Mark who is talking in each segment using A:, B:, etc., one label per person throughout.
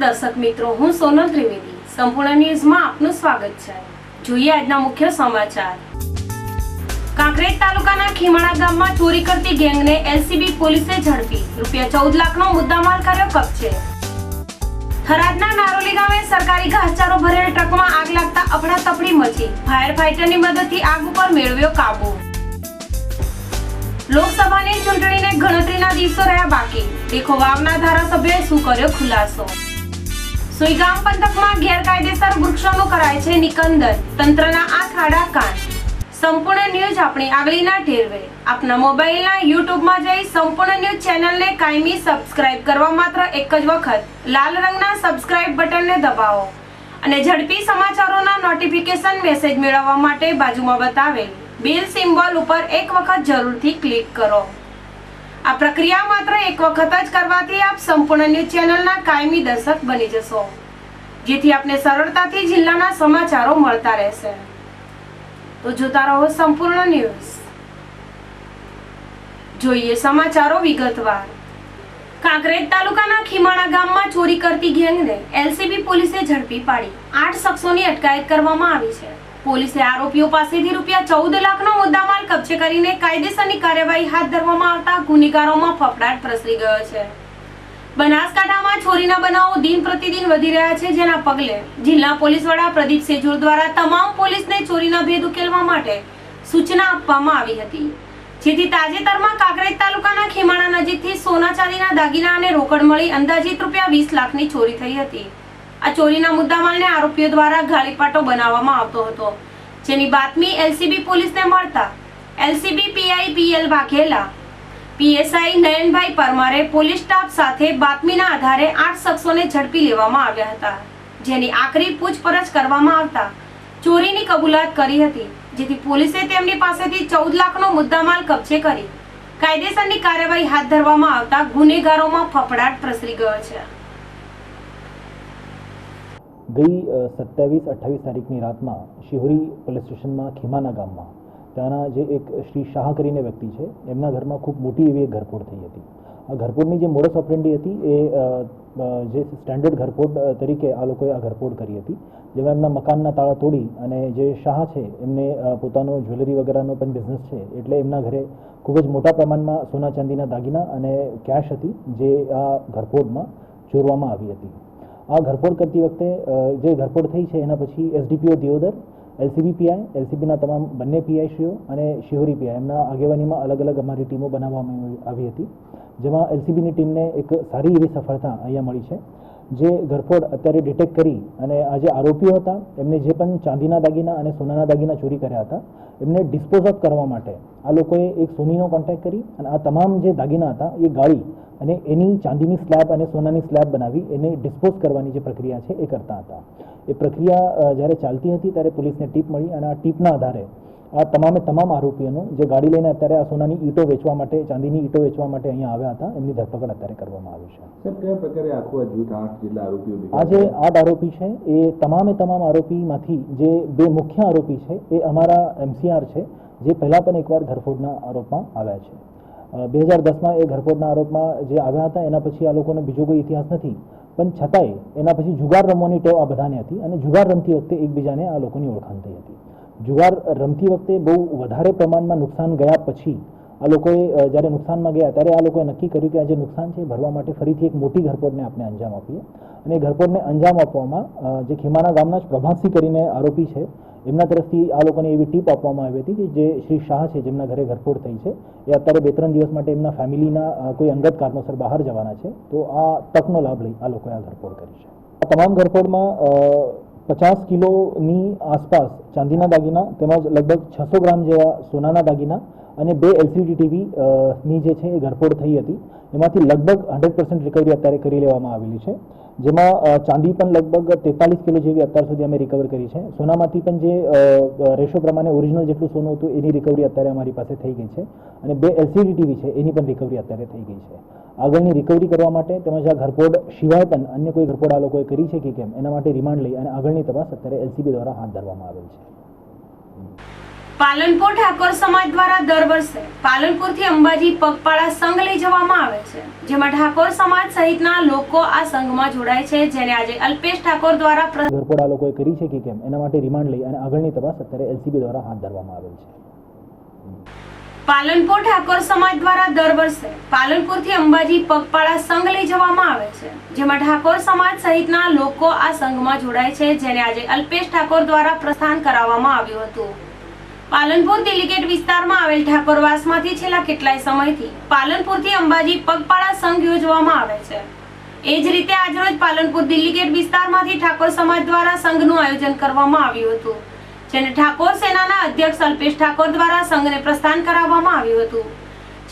A: દર્શક મિત્રો, હું સોનલ ત્રિવેદી. સંપૂર્ણ ન્યૂઝમાં આપનું સ્વાગત છે. જોઈએ આજના મુખ્ય સમાચાર. કાંકરેજ તાલુકાના ખીમાણા ગામમાં ચોરી કરતી ગેંગને એલસીબી પોલીસે ઝડપી. રૂપિયા ચૌદ લાખનો મુદ્દામાલ કર્યો કબજે. થરાદના નારોલી ગામે સરકારી ઘાસચારો ભરેલ ટ્રકમાં આગ લાગતા અફડાતફડી મચી. ફાયર ફાઈટરની મદદથી આગ ઉપર મેળવ્યો કાબુ. લોકસભાની ચૂંટણીને ગણતરીના દિવસો રહ્યા બાકી. દેખો વાવના ધારાસભ્યોએ શું કર્યો ખુલાસો? સુઈગામ પંથકમાં ગેરકાયદેસર વૃક્ષોનું કરાય છે નિકંદન, તંત્રના આ ખાડા કાન સંપૂર્ણ ન્યૂઝ આપણી આગળીના ઠેરવે આપના મોબાઈલના યુટ્યુબમાં જઈ સંપૂર્ણ ન્યૂઝ ચેનલને કાયમી સબસ્ક્રાઇબ કરવા માત્ર એક જ વખત, લાલ રંગના સબસ્ક્રાઇબ બટનને દબાવો. અને ઝડપી સમાચારોના નોટિફિકેશન મેસેજ મેળવવા માટે બાજુમાં બતાવેલ બેલ સિમ્બોલ ઉપર એક વખત જરૂરથી ક્લિક કરો. આ પ્રક્રિયા માત્ર એક વખત જ કરવાથી આપ સંપૂર્ણ ન્યૂઝ ચેનલના કાયમી દર્શક બની જશો, જેથી આપને સરળતાથી જિલ્લાના સમાચારો મળતા રહેશે. તો જોતા રહો સંપૂર્ણ ન્યૂઝ. જોઈએ સમાચારો વિગતવાર. કાંકરેજ તાલુકાના ખીમાણા ગામમાં ચોરી કરતી ગેંગને એલસીબી પોલીસે ઝડપી પાડી. આઠ શખ્સોની અટકાયત કરવામાં આવી છે. પોલીસે આરોપીઓ પાસેથી રૂપિયા ચૌદ લાખનો મુદ્દામાલ કબજે કરીને કાયદેસરની કાર્યવાહી હાથ ધરવામાં આવતા ગુનેગારોમાં ફફડાટ પ્રસરી ગયો છે. બનાસકાંઠામાં ચોરીના બનાવો દિન પ્રતિદિન વધી રહ્યા છે, જેના પગલે જિલ્લા પોલીસ વડા પ્રદીપ સેજુર દ્વારા તમામ પોલીસને ચોરીના ભેદ ઉકેલવા માટે સૂચના આપવામાં આવી હતી. જેથી તાજેતરમાં કાંકરેજ તાલુકાના ખીમાણા નજીકથી સોના ચાંદીના દાગીના અને રોકડ મળી અંદાજિત રૂપિયા વીસ લાખની ચોરી થઈ હતી. આ ચોરીના મુદ્દામાલને આરોપીઓ દ્વારા ગાળીપાટો બનાવવામાં આવતો હતો. જેની બાતમી એલસીબી પોલીસને મળતા LCB PI PL Vaghela, PSI Nayanbhai પરમારે પોલીસ સ્ટાફ સાથે બાતમીના આધારે આઠ શખ્સોને ઝડપી લેવામાં આવ્યા હતા, જેની આખરી પૂછપરછ કરવામાં આવતા ચોરીની કબૂલાત કરી હતી, જેથી પોલીસે તેમની પાસેથી ચૌદ લાખનો મુદ્દામાલ કબજે કરી કાયદેસરની કાર્યવાહી હાથ ધરવામાં આવતા ગુનેગારોમાં ફફડાટ પ્રસરી ગયો છે.
B: ગઈ સત્યાવીસ, અઠ્ઠાવીસ તારીખની રાતમાં શિહોરી પોલીસ સ્ટેશનમાં ખીમાના ગામમાં ત્યાંના જે એક શ્રી શાહ કરીને વ્યક્તિ છે, એમના ઘરમાં ખૂબ મોટી એવી એક ઘરફોડ થઈ હતી. આ ઘરફોડની જે મોડસ ઓપરેન્ડી હતી એ જે સ્ટેન્ડર્ડ ઘરફોડ તરીકે આ લોકોએ આ ઘરફોડ કરી હતી, જેમાં એમના મકાનના તાળા તોડી અને જે શાહ છે, એમને પોતાનો જ્વેલરી વગેરેનો પણ બિઝનેસ છે, એટલે એમના ઘરે ખૂબ જ મોટા પ્રમાણમાં સોના ચાંદીના દાગીના અને કેશ હતી, જે આ ઘરફોડમાં ચોરવામાં આવી હતી. આ ઘરફોડ કરતી વખતે જે ઘરફોડ થઈ છે, એના પછી એસડીપીઓ દિયોદર એલસીબી પીઆઈ એલસીબીના તમામ બંને પીઆઈશ્રીઓ અને શિહોરી પીઆઈ એમના આગેવાનીમાં અલગ અલગ અમારી ટીમો બનાવવામાં આવી હતી, જેમાં એલસીબીની ટીમને એક સારી એવી સફળતા અહીંયા મળી છે. જે ઘરફોડ અત્યારે ડિટેક્ટ કરી અને આ જે આરોપીઓ હતા, એમને જે પણ ચાંદીના દાગીના અને સોનાના દાગીના ચોરી કર્યા હતા, એમને ડિસ્પોઝ ઓફ કરવા માટે આ લોકોએ એક સોનીનો કોન્ટેક્ટ કરી અને આ તમામ જે દાગીના હતા, એ ગાળી અને એની ચાંદીની સ્લેબ અને સોનાની સ્લેબ બનાવી એને ડિસ્પોઝ કરવાની જે પ્રક્રિયા છે, એ કરતા હતા. એ પ્રક્રિયા જ્યારે ચાલતી હતી ત્યારે પોલીસને ટીપ મળી અને આ ટીપના આધારે આ તમામે તમામ આરોપીઓનો જે ગાડી લઈને અત્યારે આ સોનાની ઈંટો વેચવા માટે ચાંદીની ઈંટો વેચવા માટે અહીંયા આવ્યા હતા એમની ધરપકડ અત્યારે કરવામાં આવી છે.
C: સાહેબ કયા પ્રકારે આખું આ જૂથ આઠ જેટલા આરોપીઓ
B: આ જે આઠ આરોપી છે એ તમામે તમામ આરોપીમાંથી જે બે મુખ્ય આરોપી છે એ અમારા એમસીઆર છે જે પહેલાં પણ એકવાર ધરફોડના આરોપમાં આવ્યા છે. બે હજાર દસમાં એ ઘરફોડના આરોપમાં જે આવ્યા હતા એના પછી આ લોકોનો બીજો કોઈ ઇતિહાસ નથી પણ છતાંય એના પછી જુગાર રમવાની ટેવ આ બધાને હતી અને જુગાર રમતી વખતે એકબીજાને આ લોકોની ઓળખાણ થઈ હતી. જુગાર રમતી વખતે બહુ વધારે પ્રમાણમાં નુકસાન ગયા પછી, આ લોકોએ જ્યારે નુકસાનમાં ગયા, ત્યારે આ લોકોએ નક્કી કર્યું કે આ જે નુકસાન છે ભરવા માટે ફરીથી એક મોટી ઘરપોડને આપણે અંજામ આપીએ. અને એ ઘરપોડને અંજામ આપવામાં જે ખીમાના ગામના જ પ્રભાતસિંહ કરીને આરોપી છે, એમના તરફથી આ લોકોને એવી ટીપ આપવામાં આવી હતી કે જે શ્રી શાહ છે, જેમના ઘરે ઘરફોડ થઈ છે, એ અત્યારે બે ત્રણ દિવસ માટે એમના ફેમિલીના કોઈ અંગત કારણોસર બહાર જવાના છે, તો આ તકનો લાભ લઈ આ લોકોએ આ ઘરફોડ કરી છે. આ તમામ ઘરફોડમાં પચાસ કિલોની આસપાસ ચાંદીના દાગીના તેમજ લગભગ છસો ગ્રામ જેવા સોનાના દાગીના અને બે એલસીડી ટીવી ની જે છે એ ઘરફોડ થઈ હતી. એમાંથી લગભગ હંડ્રેડ પર્સન્ટ રિકવરી અત્યારે કરી લેવામાં આવેલી છે. જેમાં ચાંદી પણ લગભગ તેતાલીસ કિલો જેવી અત્યાર સુધી અમે રિકવર કરી છે. સોનામાંથી પણ જે રેશો પ્રમાણે ઓરિજિનલ જેટલું સોનું હતું, એની રિકવરી અત્યારે અમારી પાસે થઈ ગઈ છે. અને બે એલસીડી ટીવી છે, એની પણ રિકવરી અત્યારે થઈ ગઈ છે. આગળની રિકવરી કરવા માટે તેમજ આ ઘરફોડ સિવાય પણ અન્ય કોઈ ઘરફોડ આ લોકોએ કરી છે કે કેમ, એના માટે રિમાન્ડ લઈ અને આગળની તપાસ અત્યારે એલસીબી દ્વારા હાથ ધરવામાં આવેલ છે.
A: પાલનપુર ઠાકોર સમાજ દ્વારા દર વર્ષે પાલનપુરથી અંબાજી પગપાળા સંઘ લઈ જવામાં આવે છે જેમાં ઠાકોર સમાજ સહિતના લોકો આ સંઘમાં જોડાય છે જેને આજે અલ્પેશ ઠાકોર દ્વારા પ્ર-
B: લોકોએ કરી છે કે કેમ? એના માટે રિમાન્ડ લઈ અને આગળની તપાસ અત્યારે એલસીબી દ્વારા હાથ ધરવામાં આવેલ છે.
A: પાલનપુર ઠાકોર સમાજ દ્વારા દર વર્ષે પાલનપુરથી અંબાજી પગપાળા સંઘ લઈ જવામાં આવે છે જેમાં ઠાકોર સમાજ સહિતના લોકો આ સંઘમાં જોડાય છે જેને આજે અલ્પેશ ઠાકોર દ્વારા પ્રસ્થાન કરાવવામાં આવ્યું હતું. પાલનપુર ડેલિગેટ વિસ્તારમાં આવેલ ઠાકોરવાસમાંથી છેલ્લા કેટલાય સમયથી પાલનપુરથી અંબાજી પગપાળા સંઘ યોજવામાં આવે છે. એ જ રીતે આજરોજ પાલનપુર દિલ્હીગેટ વિસ્તારમાંથી ઠાકોર સમાજ દ્વારા સંઘનું આયોજન કરવામાં આવ્યું હતું, જેને ઠાકોર સેનાના અધ્યક્ષ અલ્પેશ ઠાકોર દ્વારા સંઘને પ્રસ્થાન કરાવવામાં આવ્યું હતું.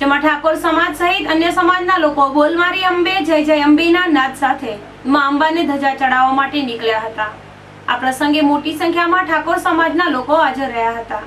A: જેમાં ઠાકોર સમાજ સહિત અન્ય સમાજના લોકો બોલમારી અંબે, જય જય અંબેના નાદ સાથે માં અંબાને ધજા ચડાવવા માટે નીકળ્યા હતા. આ પ્રસંગે મોટી સંખ્યામાં ઠાકોર સમાજના લોકો હાજર રહ્યા હતા.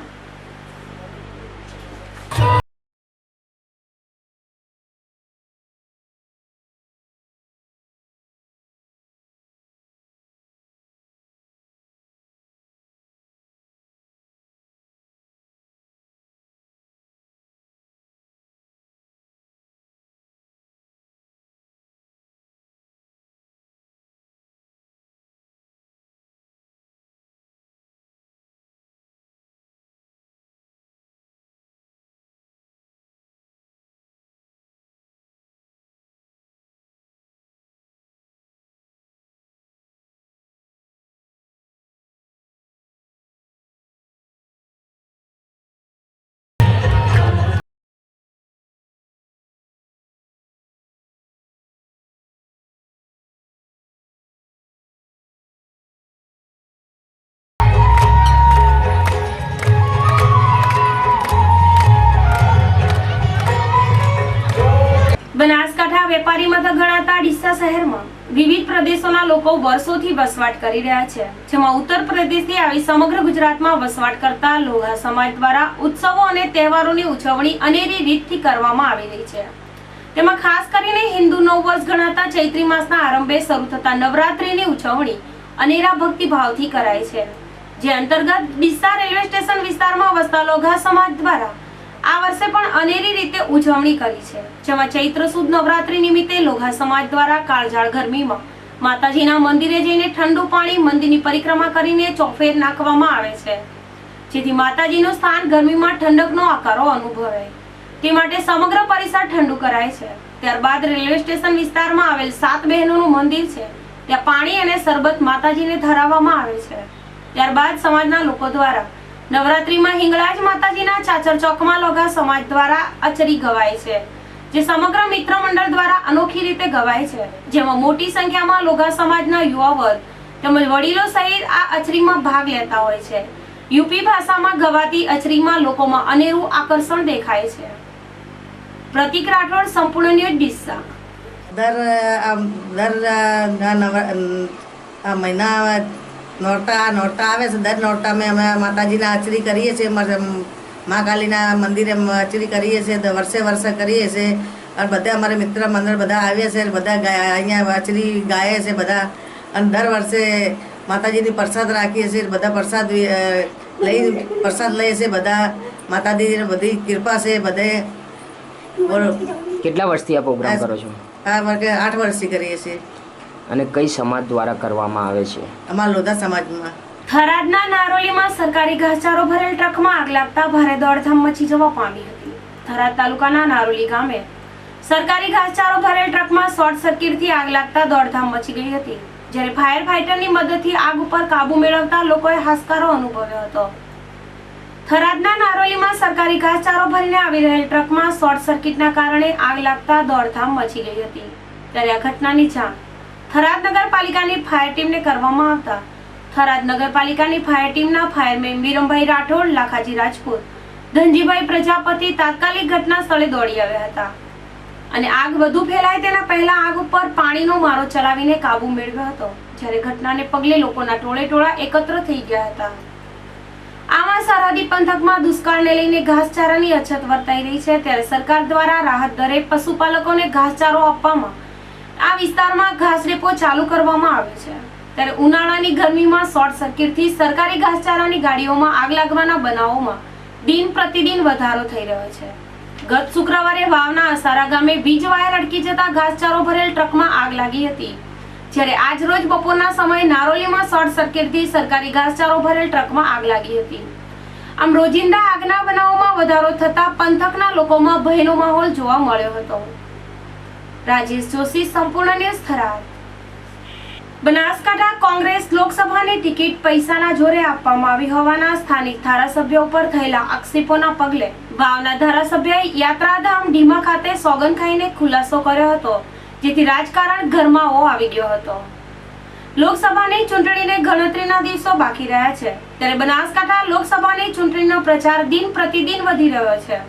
A: બનાસકાંઠા વેપારી મથક ગણાતા ડીસા શહેરમાં. વિવિધ પ્રદેશોના લોકો વર્ષોથી વસવાટ કરી રહ્યા છે. જેમાં ઉત્તર પ્રદેશથી આવી સમગ્ર ગુજરાતમાં વસવાટ કરતા લોહા સમાજ દ્વારા ઉત્સવો અને તહેવારોની ઉજવણી અનેરી રીતથી કરવામાં આવી રહી છે. તેમાં ખાસ કરીને હિન્દુ નવ વર્ષ ગણાતા ચૈત્રી માસના આરંભે શરૂ થતા નવરાત્રીની ઉજવણી અનેરા ભક્તિભાવથી કરાય છે. જે અંતર્ગત ડીસા રેલવે સ્ટેશન વિસ્તારમાં વસતા લોઘા સમાજ દ્વારા આ વર્ષે પણ અનેરી રીતે ઉજવણી કરી છે, જેમાં ચૈત્ર સુદ નવરાત્રી નિમિત્તે લોઘા સમાજ દ્વારા કાળઝાળ ગરમીમાં માતાજીના મંદિરે જઈને ઠંડુ પાણી મંદિરની પરિક્રમા કરીને ચોફેર નાખવામાં આવે છે. જેથી માતાજીનું સ્થાન ગરમીમાં ઠંડકનો આકારો અનુભવે. તે માટે સમગ્ર પરિસર ઠંડુ કરાય છે. ત્યારબાદ રેલવે સ્ટેશન વિસ્તારમાં આવેલ સાત બહેનોનું મંદિર છે. ત્યાં પાણી અને શરબત માતાજીને ધરાવવામાં આવે છે. ત્યારબાદ સમાજના લોકો દ્વારા નવરાત્રીમાં હિંગળાજ માતાજીના ચાચર ચોકમાં લોગા સમાજ દ્વારા અચરી ગવાય છે, જે સમગ્ર મિત્ર મંડળ દ્વારા અનોખી રીતે ગવાય છે. જેમાં મોટી સંખ્યામાં લોગા સમાજના યુવા વર્ગ તેમજ વડીલો સહિત આ અચરીમાં ભાગ લેતા હોય છે. યુપી ભાષામાં ગવાતી અચરીમાં લોકોમાં અનેરું આકર્ષણ દેખાય છે. પ્રતિક રાઠોડ, સંપૂર્ણ ન્યૂઝ ડિસ્સા
D: દર દર મહિના નોરતા નોરતા આવે છે. દર નોરતામાં અમે માતાજીના આચરી કરીએ છીએ. મા- કાલીના મંદિરે આચરી કરીએ છીએ. વર્ષે વર્ષે કરીએ છીએ. અને બધા અમારે મિત્ર મંડળ બધા આવ્યા છે બધા અહીંયા આચરી ગાય છે બધા. અને દર વર્ષે માતાજીની પ્રસાદ રાખીએ છીએ. બધા પ્રસાદ લઈ પ્રસાદ લઈએ છીએ. બધા માતાજીની બધી કૃપા છે. બધે
E: કેટલા વર્ષથી આ પ્રોગ્રામ કરો છો?
D: આ વર્ગે આઠ વર્ષથી કરીએ છીએ.
E: અને કઈ સમાજ દ્વારા કરવામાં આવે છે?
D: અમારા લોધા સમાજમાં.
A: થરાદના નારોલીમાં સરકારી ઘાસચારો ભરેલ ટ્રકમાં આગ લાગતા ભારે દોડધામ મચી જવા પામી હતી. થરાદ તાલુકાના નારોલી ગામે સરકારી ઘાસચારો ભરેલ ટ્રકમાં શોર્ટ સર્કિટથી આગ લાગતા દોડધામ મચી ગઈ હતી જ્યારે ફાયર ફાઇટરની મદદથી આગ ઉપર કાબુ મેળવતા લોકોએ હાશકારો અનુભવ્યો હતો. થરાદના નારોલીમાં સરકારી ઘાસચારો ભરીને આવી રહેલ ટ્રકમાં શોર્ટ સર્કિટના કારણે આગ લાગતા દોડધામ મચી ગઈ હતી. ત્યારે આ ઘટનાની જાણ થરાદ નગરપાલિકાની ફાયર ટીમને કરવામાં આવતા. થરાદ નગરપાલિકાની ફાયર ટીમના ફાયરમેન વિરમભાઈ રાઠોડ, લાખાજી રાજપૂત, ધનજીભાઈ પ્રજાપતિ તાત્કાલિક ઘટના સ્થળે દોડી આવ્યા હતા. અને આગ વધુ ફેલાય તેના પહેલા આગ ઉપર પાણીનો મારો ચલાવીને કાબુ મેળવ્યો હતો, જ્યારે ઘટનાને પગલે લોકોના ટોળે ટોળા એકત્ર થઈ ગયા હતા. આમાં સરહદી પંથકમાં દુષ્કાળને લઈને ઘાસચારાની અછત વર્તાઈ રહી છે, ત્યારે સરકાર દ્વારા રાહત દરે પશુપાલકોને ઘાસચારો આપવામાં આ વિસ્તારમાં ઘાસ ડેપો ચાલુ કરવામાં આવ્યો છે. ત્યારે ઉનાળાની ગરમીમાં શોર્ટ સર્કિટથી સરકારી ઘાસચારાની ગાડીઓમાં આગ લાગવાના બનાવોમાં દિન પ્રતિદિન વધારો થઈ રહ્યો છે. ગત શુક્રવારે વાવના અસારા ગામે વીજ વાયર અટકી જતા ઘાસચારો ભરેલ ટ્રકમાં આગ લાગી હતી. જ્યારે આજ રોજ બપોરના સમયે નારોલીમાં શોર્ટ સર્કિટથી સરકારી ઘાસચારો ભરેલ ટ્રકમાં આગ લાગી હતી. આમ રોજિંદા આગના બનાવોમાં વધારો થતા પંથકના લોકોમાં ભયનો માહોલ જોવા મળ્યો હતો. રાજેશ જોશી, સંપૂર્ણ ન્યૂઝ થરાદ. બનાસકાંઠા કોંગ્રેસ લોકસભાની ટિકિટ પૈસાના જોરે આપવામાં આવી હોવાના સ્થાનિક ધારાસભ્યો ઉપર થયેલા આક્ષેપોના પગલે વાવના ધારાસભ્યએ યાત્રાધામ ડીમા ખાતે સોગન ખાઈને ખુલાસો કર્યો હતો, જેથી રાજકારણ ગરમાવો આવી ગયો હતો. લોકસભાની ચૂંટણીને ગણતરીના દિવસો બાકી રહ્યા છે. ત્યારે બનાસકાંઠા લોકસભાની ચૂંટણીનો પ્રચાર દિન પ્રતિદિન વધી રહ્યો છે.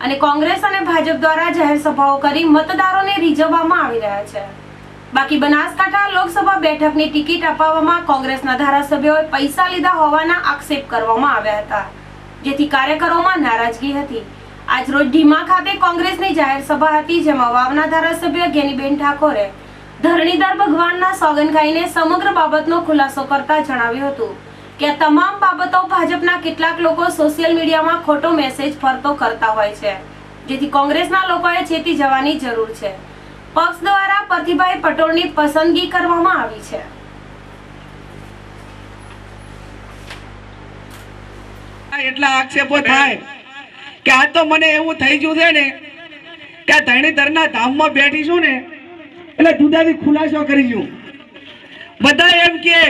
A: અને કોંગ્રેસ અને ભાજપ દ્વારા જાહેર સભાઓ કરી મતદારોને રીઝવવામાં આવી રહ્યા છે. બાકી બનાસકાંઠા લોકસભા બેઠકની ટિકિટ અપાવવામાં કોંગ્રેસના ધારાસભ્યોએ પૈસા લીધા હોવાના આક્ષેપ કરવામાં આવ્યા હતા, જેથી કાર્યકરોમાં નારાજગી હતી. આજરોજ ઢીમા ખાતે કોંગ્રેસની જાહેર સભા હતી, જેમાં વાવના ધારાસભ્ય ગેનીબેન ઠાકોરે ધરણીધર ભગવાનના સોગન ખાઈને સમગ્ર બાબતનો ખુલાસો કરતા જણાવ્યું હતું. કે તમામ બાબતો ભાજપના કેટલાક લોકો સોશિયલ મીડિયામાં ખોટો મેસેજ ફરતો કરતા હોય છે, જેથી કોંગ્રેસના લોકોએ ચેતી જવાની જરૂર છે. પક્ષ દ્વારા પરથીભાઈ પટોળની પસંદગી કરવામાં આવી છે.
F: એટલા આક્ષેપો થાય કે આ તો મને એવું થઈ ગયું છે ને કે આ ધરણીધરના ધામમાં બેઠી છું ને એટલે જુદાથી ખુલાસો કરી છું બધા એમ કે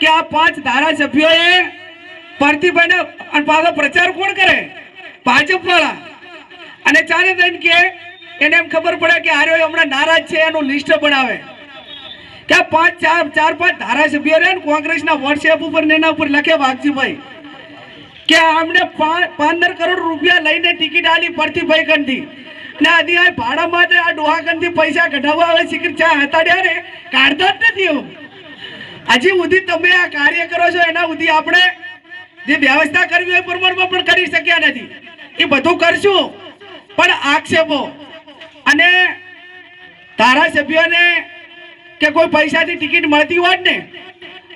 F: કે આ પાંચ ધારાસભ્યોએ પરતીભાઈને અને પાછો પ્રચાર કોણ કરે? ભાજપ વાળા અને ચારે થઈને કે, એને એમ ખબર પડે કે આર્યો હમણાં નારાજ છે, એનું લિસ્ટ બનાવે. કે પાંચ, ચાર ચાર, પાંચ ધારાસભ્યો રહે ને કોંગ્રેસના વોટ્સએપ ઉપર ને એના ઉપર લખે વાઘજીભાઈ. કે અમને પા- પંદર કરોડ રૂપિયા લઈને ટિકિટ આલી પરથી કંથી ને આદી આ ભાડા માટે આ ડોહાકંથી પૈસા કઢાવવા આવે સિકર ચા હતા ને? કાઢતા જ નથી એવું હજી સુધી તમે આ કાર્ય કરો છો, એના સુધી આપણે જે વ્યવસ્થા કરવી હોય પ્રમાણમાં પણ કરી શક્યા નથી. એ બધું કરશું, પણ આક્ષેપો. અને ધારાસભ્યોને કે કોઈ પૈસાથી ટિકિટ મળતી હોત ને,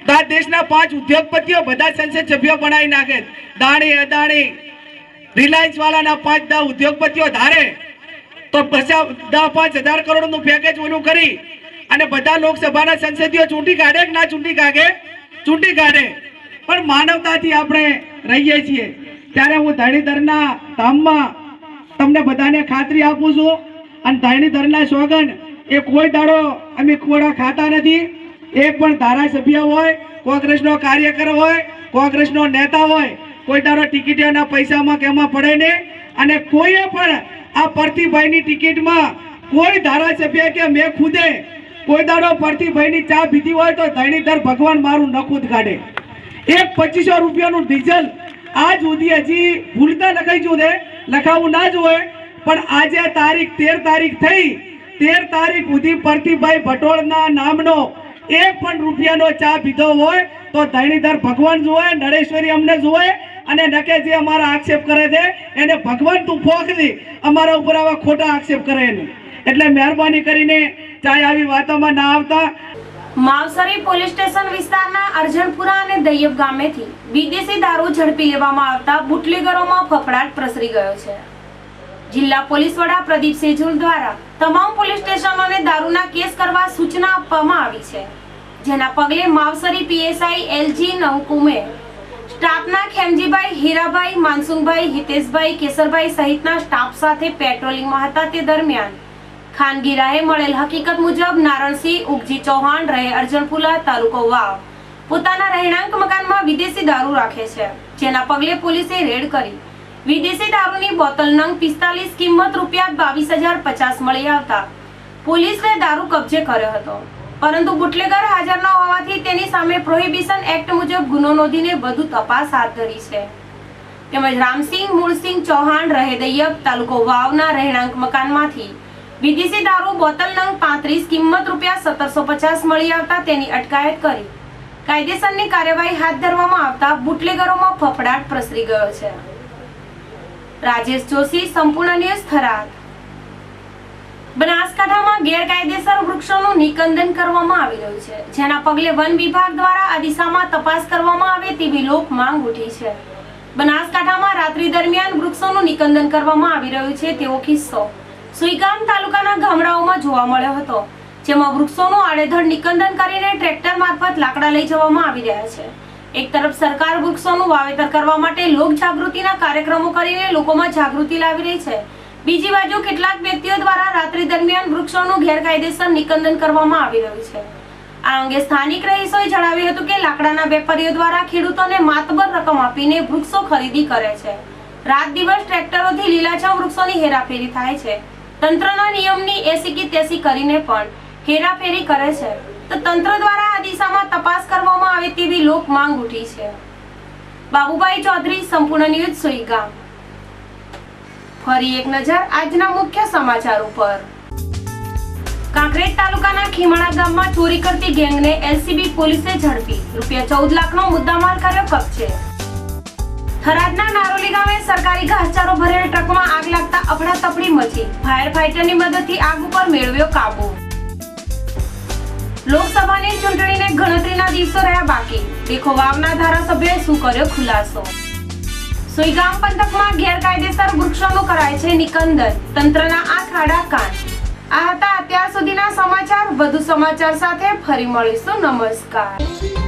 F: તો આ દેશના પાંચ ઉદ્યોગપતિઓ બધા સંસદ સભ્યો બનાવી નાખે. દાણી, અદાણી, રિલાયન્સ વાળાના પાંચ દસ ઉદ્યોગપતિઓ ધારે, તો પચાસ દસ પાંચ હજાર કરોડનું પેકેજ ઓલું કરી અને બધા લોકસભાના સંસદીઓ ચૂંટી કાઢે કે ના ચૂંટી કાઢે? ચૂંટી કાઢે. પણ માનવતાથી આપણે રહીએ છીએ. ત્યારે હું ધણીધરના ધામમાં તમને બધાને ખાતરી આપું છું. અને ધણીધરના સોગન, એ કોઈ દાડો અમે ખોડા ખાતા નથી. એ પણ ધારાસભ્ય હોય, કોંગ્રેસનો કાર્યકર હોય, કોંગ્રેસનો નેતા હોય, કોઈ દાડો ટિકિટના પૈસામાં કેમાં પડે નહીં. અને કોઈએ પણ આ પરથીભાઈની ટિકિટમાં કોઈ ધારાસભ્ય કે મેં ખુદે કોઈ દાડો પરથીભાઈની ચા પીધી હોય તો ધરણીધર ભગવાન મારું નખુદ કાઢે એક પચીસો રૂપિયાનું ડીઝલ આજ સુધી હજી ભૂલતા લખાઈ જુદે લખાવું ના જ હોય પણ આજે તારીખ તેર તારીખ થઈ. તેર તારીખ સુધી પરથીભાઈ ભટોળના નામનો એક પણ રૂપિયાનો ચા પીધો હોય તો ધણીધર ભગવાન જોવે નરેશ્વરી અમને જોવે અને નકે જે અમારા આક્ષેપ કરે છે, એને ભગવાન તું ફોકથી અમારા ઉપર આવા ખોટા આક્ષેપ કરે એને. એટલે મહેરબાની કરીને ચાહે આવી વાતોમાં ના આવતા?
A: માવસરી પોલીસ સ્ટેશન વિસ્તારના અરજણપુરા અને દૈયબ ગામેથી વિદેશી દારૂ ઝડપી લેવામાં આવતા બુટલેગરોમાં ફફડાટ પ્રસરી ગયો છે. જિલ્લા પોલીસ વડા પ્રદીપ સેજુલ દ્વારા તમામ પોલીસ સ્ટેશનોને દારૂના કેસ કરવા સૂચના આપવામાં આવી છે. જેના પગલે માવસરી પીએસઆઈ એલજી નવકુમે, સ્ટાફના ખેમજીભાઈ હીરાભાઈ, માનસુંગભાઈ, હિતેશભાઈ, કેસરભાઈ સહિતના સ્ટાફ સાથે પેટ્રોલિંગમાં હતા તે દરમિયાન ખાનગી રાહે મળેલ હકીકત મુજબ નારણસિંહ, ઉગજી ચૌહાણ, રહે અર્જનપુલા તાલુકો વાવ. પોતાના રહેણાંક મકાનમાં વિદેશી દારૂ રાખે છે, જેના પગલે પોલીસે રેડ કરી. વિદેશી દારૂની બોટલ નંગ પિસ્તાલીસ કિંમત રૂપિયા બાવીસ હજાર પચાસ મળી આવતા. પોલીસે દારૂ કબજે કર્યો હતો. પરંતુ બુટલેગર હાજર ન હોવાથી તેની સામે પ્રોહિબિશન એક્ટ મુજબ ગુનો નોંધીને વધુ તપાસ હાથ ધરી છે. તેમજ રામસિંહ, મૂળસિંહ ચૌહાણ, રહે દૈયબ, તાલુકો વાવના રહેણાંક મકાનમાંથી વિદેશી દારૂ બોટલ નંગ પાંત્રીસ, કિંમત રૂપિયા સત્તરસો પચાસ મળી આવતા તેની અટકાયત કરી. કાયદેસરની કાર્યવાહી હાથ ધરવામાં આવતા બુટલેગરોમાં ફફડાટ પ્રસરી ગયો છે. રાજેશ જોશી, સંપૂર્ણ ન્યૂઝ થરાદ. બનાસકાંઠામાં ગેરકાયદેસર વૃક્ષોનું નિકંદન કરવામાં આવી રહ્યું છે, જેના પગલે વન વિભાગ દ્વારા આ દિશામાં તપાસ કરવામાં આવે તેવી લોક માંગ ઉઠી છે. બનાસકાંઠામાં રાત્રિ દરમિયાન વૃક્ષોનું નિકંદન કરવામાં આવી રહ્યું છે, તેવો કિસ્સો. સુઈગામ તાલુકાના ગામડાઓમાં જોવા મળ્યો હતો, જેમાં વૃક્ષોનું આડેધડ નિકંદન કરીને ટ્રેક્ટર મારફત લાકડા લઈ જવામાં આવી રહ્યા છે. એક તરફ સરકાર વૃક્ષોનું વાવેતર કરવા માટે લોક જાગૃતિના કાર્યક્રમો કરીને લોકોમાં જાગૃતિ લાવી રહી છે. બીજી બાજુ કેટલાક વ્યક્તિઓ દ્વારા રાત્રિ દરમિયાન વૃક્ષોનું ગેરકાયદેસર નિકંદન કરવામાં આવી રહ્યું છે. આ અંગે સ્થાનિક રહીશોએ જણાવ્યું હતું કે લાકડાના વેપારીઓ દ્વારા ખેડૂતોને માતબર રકમ આપીને વૃક્ષો ખરીદી કરે છે. રાત દિવસ ટ્રેક્ટરોથી લીલાછમ વૃક્ષોની હેરાફેરી થાય છે. તંત્રના નિયમની એસી કે તેસી કરીને પણ હેરાફેરી કરે છે. તો તંત્ર દ્વારા આ દિશામાં તપાસ કરવામાં આવે તેવી લોક માંગ ઉઠી છે. બાબુભાઈ ચૌધરી, સંપૂર્ણ ન્યૂઝ સુઈગામ. ફરી એક નજર આજના મુખ્ય સમાચાર ઉપર. કાંકરેજ તાલુકાના ખીમાણા ગામમાં ચોરી કરતી ગેંગને એલસીબી પોલીસે ઝડપી. રૂપિયા ચૌદ લાખનો મુદ્દામાલ કર્યો કબજે. થરાદના નારોલી ગામે સરકારી ઘાસચારો ભરેલ ટ્રકમાં આગ લાગતા અફડાતફડી મચી. ફાયર ફાઈટરની મદદથી આગ ઉપર મેળવ્યો કાબુ. લોકસભાની ચૂંટણીને ગણતરીના દિવસો રહ્યા બાકી. દેખો વાવના ધારાસભ્યોએ શું કર્યો ખુલાસો? સુઈગામ પંથકમાં ગેરકાયદેસર વૃક્ષોનું કરાય છે નિકંદન. તંત્રના આ ખાડા કાન. આ હતા અત્યાર સુધીના સમાચાર. વધુ સમાચાર સાથે ફરી મળીશું. નમસ્કાર.